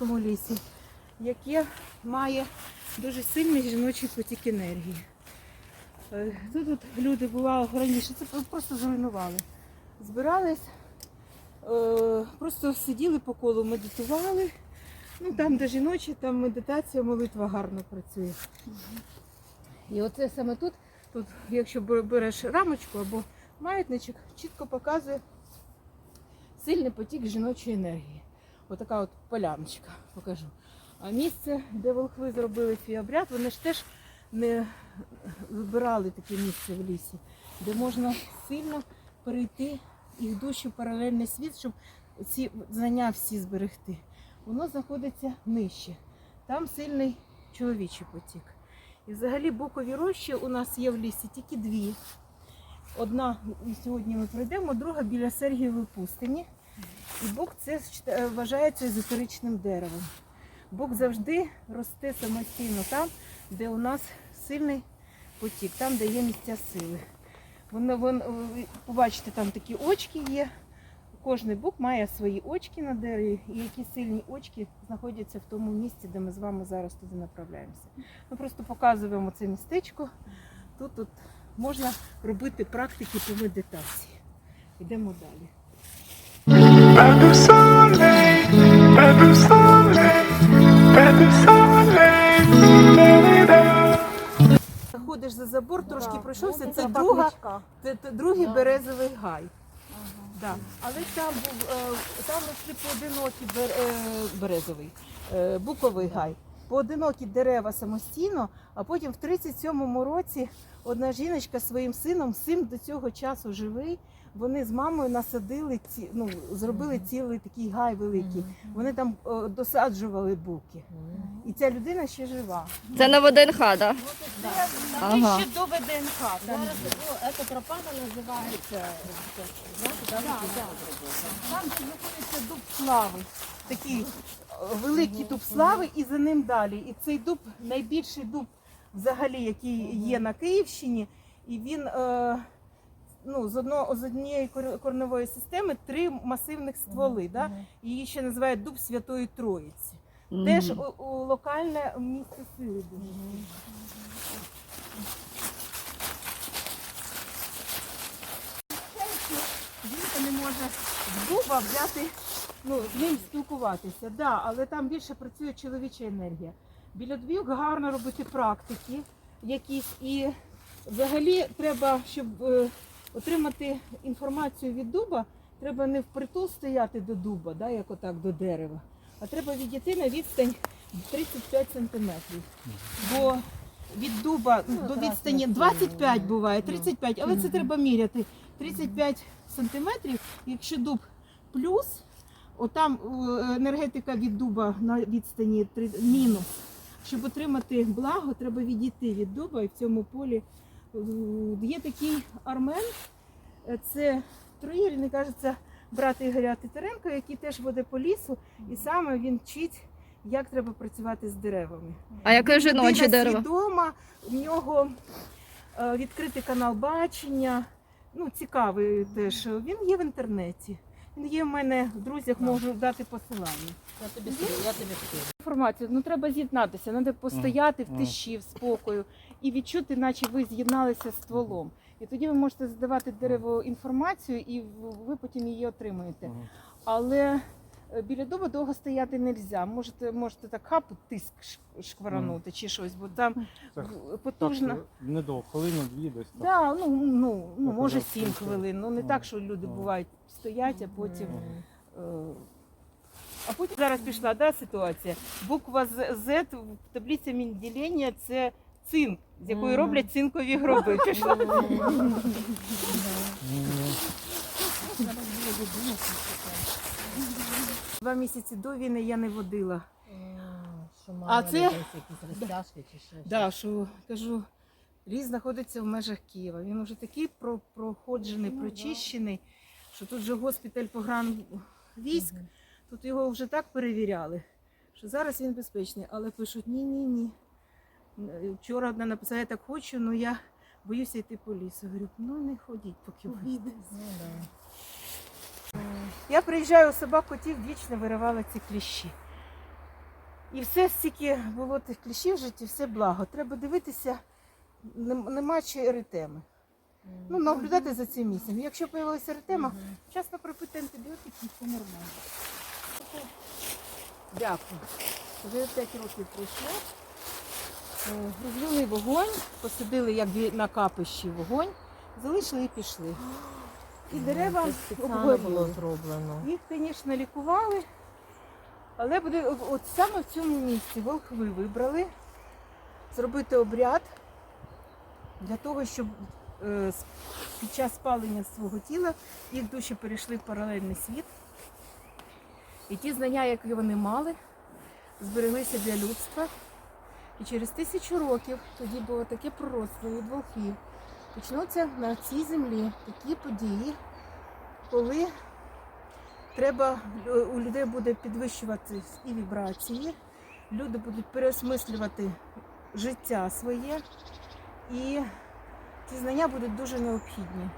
у лісі, яке має дуже сильний жіночий потік енергії. Е, Тут от люди бувало раніше, це просто зруйнували. Збирались, е, просто сиділи по колу, медитували. Ну, там, де жіночі, там медитація, молитва гарно працює. І оце саме тут, тут, якщо береш рамочку або маятничок, чітко показує сильний потік жіночої енергії. Отака от поляночка, покажу. А місце, де волхви зробили свій обряд, вони ж теж не вибирали таке місце в лісі, де можна сильно перейти і душі в паралельний світ, щоб ці знання всі зберегти. Воно знаходиться нижче. Там сильний чоловічий потік. І взагалі букові рощі у нас є в лісі тільки дві. Одна сьогодні ми пройдемо, друга біля Сергієвої пустині. І бук це е, вважається езотеричним деревом. Бук завжди росте самостійно там, де у нас сильний потік, там, де є місця сили. Воно, вон, ви побачите, там такі очки є. Кожний бук має свої очки на дереві, і які сильні очки знаходяться в тому місці, де ми з вами зараз туди направляємося. Ми просто показуємо це містечко. Тут, тут можна робити практики по медитації. Йдемо далі. Soleil, soleil, soleil. Заходиш за забор, трошки Да. пройшовся. Ну, Це друга, це, це другий Да. березовий гай. Да. Але там був е, там росли поодинокі бер, е, березовий, е, буковий гай. Поодинокі дерева самостійно, а потім в 37-му році одна жіночка зі своїм сином, син до цього часу живий. Вони з мамою насадили ці, ну, зробили цілий такий гай великий. Вони там е, досаджували буки. І ця людина ще жива. Це на ВДНХ, так? Да? Там Ага. ще до ВДНХ. Там, Зараз ну, це тропа називається. Знаєте, да, там знаходиться дуб слави. Такий е, великий дуб слави, і за ним далі. І цей дуб найбільший дуб, взагалі, який є на Київщині, і він. Е, Ну, з одного з однієї корневої системи три масивних стволи. Да? Її ще називають дуб Святої Троїці. Теж у, у локальне місце сили дуже. Жінка не може з дуба взяти, ну, з ним спілкуватися. Да, але там більше працює чоловіча енергія. Біля двійок гарно робити практики якісь. І взагалі треба, щоб е, отримати інформацію від дуба, треба не впритул стояти до дуба, да, як отак до дерева, а треба відійти на відстань 35 сантиметрів. Бо від дуба до відстані 25 буває, 35, але це треба міряти. 35 сантиметрів, якщо дуб плюс, отам е, енергетика від дуба на відстані мінус. Щоб отримати благо, треба відійти від дуба і в цьому полі є такий армен, це це троєрідний, кажеться, брат Ігоря Титаренко, який теж веде по лісу, і саме він вчить, як треба працювати з деревами. А яке жіноче дерево? свідома, в нього е, відкритий канал бачення. Ну, цікавий теж. Він є в інтернеті. Він є в мене в друзях, можу дати посилання. Я тобі скажу, я тобі скажу. Інформацію, ну треба з'єднатися, треба постояти в тиші, в спокою і відчути, наче ви з'єдналися з стволом. І тоді ви можете задавати дереву інформацію, і ви потім її отримуєте. Але біля дуба довго стояти не можна. Можете, можете так хап тиск шкваранути чи щось, бо там в- потужна. Так, не до хвилину дві десь так. Да, ну, ну, ну, Так, може так, 7 так. хвилин. Ну не так, що люди бувають стоять, а потім. Е, А потім зараз пішла да, ситуація. Буква З Z в таблиці Менделєнія – це цинк, з якої Мгм. роблять цинкові гроби. Пішла. Два місяці до війни я не водила. А це- якісь розтяжки чи ще щось. Да, що кажу, ліс знаходиться в межах Києва. Він вже такий про- проходжений, Ну, прочищений, що тут же госпіталь погран військ, Мгм. тут його вже так перевіряли, що зараз він безпечний. Але пишуть ні, ні, ні. Вчора одна написала, я так хочу, але я боюся йти по лісу. Говорю, ну не ходіть, поки вийде. Ну, да. Я приїжджаю у собак котів, вічно виривала ці кліщі. І все стільки було тих кліщів в житті, все благо. Треба дивитися, нема чи еритеми. Ну, наблюдати за цим місцем. Якщо з'явилася еритема, Мгм. вчасно пропити антибіотики, і все нормально. Дякую. Вже 5 років пройшло. Е, Розвели вогонь, посадили як на капищі вогонь, залишили і пішли. І дерева було зроблено. Їх, звісно, лікували, але буде от саме в цьому місці волхви вибрали зробити обряд для того, щоб е, під час спалення свого тіла їх душі перейшли в паралельний світ. І ті знання, які вони мали, збереглися для людства. І через тисячу років тоді було таке пророцтво від волхвів. Почнуться на цій землі такі події, коли треба у людей буде підвищувати і вібрації, люди будуть переосмислювати життя своє, і ці знання будуть дуже необхідні.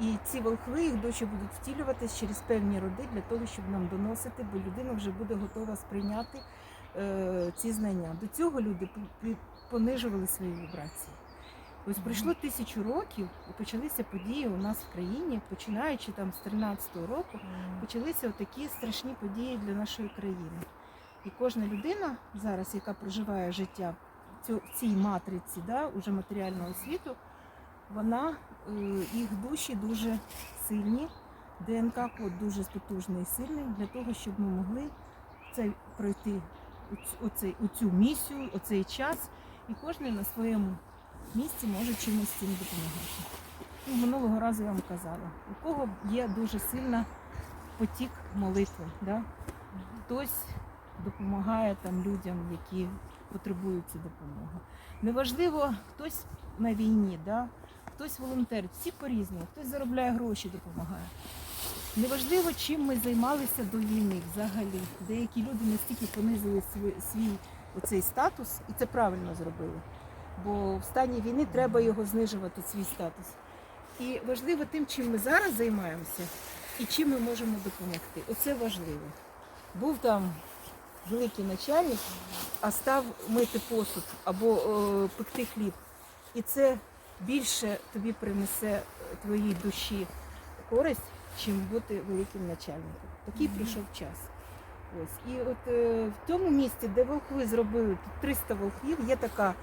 І ці волхви, їх душі будуть втілюватись через певні роди для того, щоб нам доносити, бо людина вже буде готова сприйняти е, ці знання. До цього люди понижували свої вібрації. Ось пройшло тисячу років і почалися події у нас в країні, починаючи там з 13-го року, почалися такі страшні події для нашої країни. І кожна людина зараз, яка проживає життя в цій матриці да, уже матеріального світу, вона, е, їх душі дуже сильні, ДНК-код дуже потужний і сильний для того, щоб ми могли це пройти оц- оцей, оцю місію, оцей час, і кожен на своєму місці може чимось цим допомагати. Ну, минулого разу я вам казала, у кого є дуже сильна потік молитви. Да? Хтось допомагає там людям, які потребують цю допомогу. Неважливо, хтось на війні, да? хтось волонтерить, всі по-різному, хтось заробляє гроші, допомагає. Неважливо, чим ми займалися до війни взагалі. Деякі люди настільки понизили свій, свій оцей статус, і це правильно зробили. Бо в стані війни треба його знижувати, свій статус. І важливо тим, чим ми зараз займаємося і чим ми можемо допомогти. Оце важливо. Був там великий начальник, а став мити посуд або е, пекти хліб. І це більше тобі принесе е, твоїй душі користь, чим бути великим начальником. Такий прийшов час. Ось. І от е, в тому місці, де волхви зробили тут 300 волхвів, є така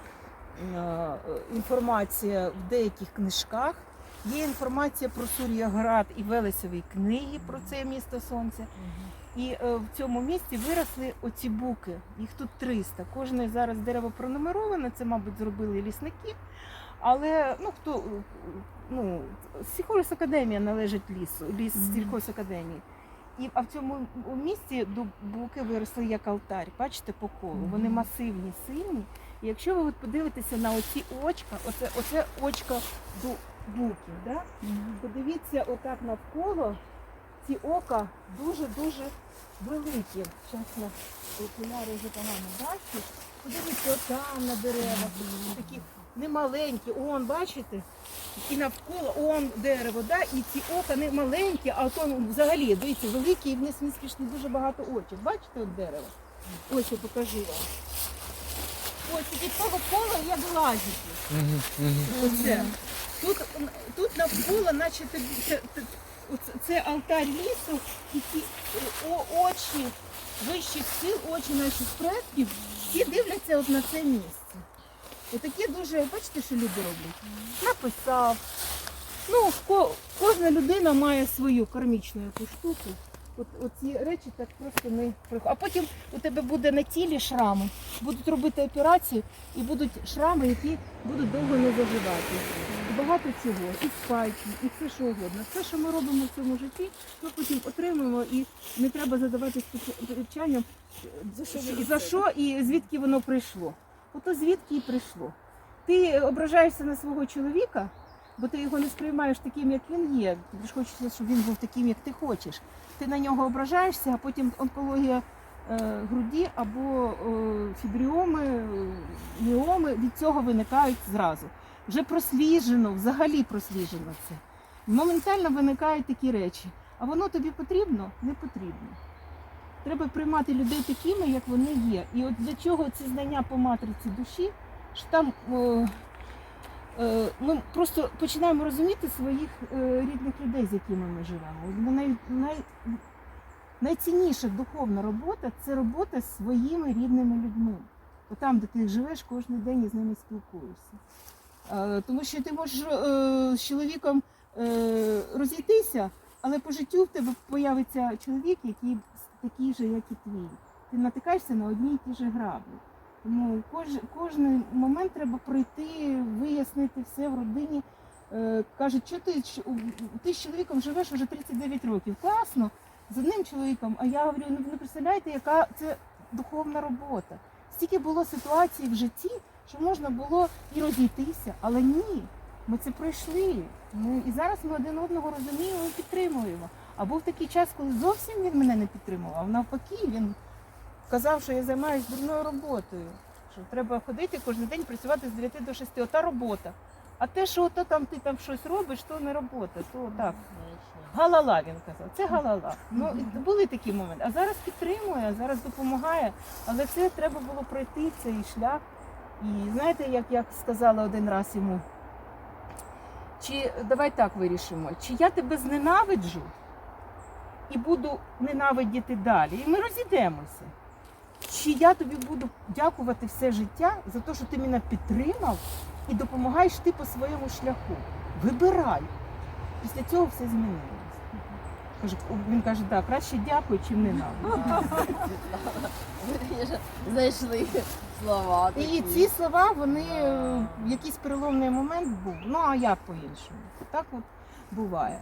інформація в деяких книжках. Є інформація про Сур'яград і Велесові книги про це місто Сонце. І е, в цьому місці виросли оці буки. Їх тут 300. Кожне зараз дерево пронумероване, це, мабуть, зробили лісники. Але ну хто е, ну, сільхозакадемія належить лісу, ліс Мгм. сільхозакадемії. І, а в цьому місці ду- буки виросли як алтарь, бачите, по колу. Вони масивні, сильні. І якщо ви от подивитеся на оці очка, оце, оце очка буків, да? подивіться отак навколо, ці ока дуже-дуже великі. Зараз на окуляри вже погано бачу. Подивіться, отам на деревах, такі немаленькі, он, бачите? І навколо он дерево, да? і ці ока не маленькі, а то взагалі, дивіться, великі і вниз не смішні, дуже багато очок. Бачите от дерево? Ось я покажу вам. Ось від того кола як лазити. Оце. Тут, тут навколо, наче тобі це, це, оце- це алтарь лісу, і о, очі вищих сил, очі наших предків, всі дивляться от на це місце. Отакі дуже, бачите, що люди роблять? Написав. Ну, ко, кожна людина має свою кармічну якусь штуку. От, оці речі так просто не приходять. А потім у тебе буде на тілі шрами, будуть робити операцію і будуть шрами, які будуть довго не заживати. І багато чого, і спайки, і все що угодно. Все, що ми робимо в цьому житті, ми потім отримуємо і не треба задаватися питанням, за що, і за що і звідки воно прийшло. Ото звідки і прийшло. Ти ображаєшся на свого чоловіка, бо ти його не сприймаєш таким, як він є. Тобі ж хочеться, щоб він був таким, як ти хочеш. Ти на нього ображаєшся, а потім онкологія е, груді або е, фібріоми, е, міоми від цього виникають зразу. Вже просліджено, взагалі просліджено це. Моментально виникають такі речі. А воно тобі потрібно? Не потрібно. Треба приймати людей такими, як вони є. І от для чого ці знання по матриці душі, що там е, е, ми просто починаємо розуміти своїх е, рідних людей, з якими ми живемо. Най, най, найцінніша духовна робота це робота з своїми рідними людьми. От там, де ти живеш, кожен день і з ними спілкуєшся. Е, тому що ти можеш е, з чоловіком е, розійтися, але по життю в тебе появиться чоловік, який такий же, як і твій. Ти натикаєшся на одні й ті ж граблі. Тому кож, кожен момент треба пройти, вияснити все в родині. Е, кажуть, що ти, ти з чоловіком живеш вже 39 років. Класно, з одним чоловіком. А я говорю, ну ви не представляєте, яка це духовна робота. Стільки було ситуацій в житті, що можна було і розійтися, але ні. Ми це пройшли. Ми, і зараз ми один одного розуміємо і підтримуємо. А був такий час, коли зовсім він мене не підтримував. а Навпаки, він казав, що я займаюся дурною роботою. Що треба ходити кожен день працювати з 9 до 6. Ота робота. А те, що ото там ти там щось робиш, то не робота, то так. Галала, він казав. Це галала. Ну були такі моменти. А зараз підтримує, зараз допомагає. Але це треба було пройти цей шлях. І знаєте, як я сказала один раз йому, чи давай так вирішимо, чи я тебе зненавиджу і буду ненавидіти далі, і ми розійдемося. Чи я тобі буду дякувати все життя за те, що ти мене підтримав і допомагаєш ти по своєму шляху. Вибирай. Після цього все змінилося. Він каже, так, краще дякую, чим ненавидь. Знайшли слова. І ці слова, вони е, в якийсь переломний момент був. Ну а як по-іншому? Так от буває.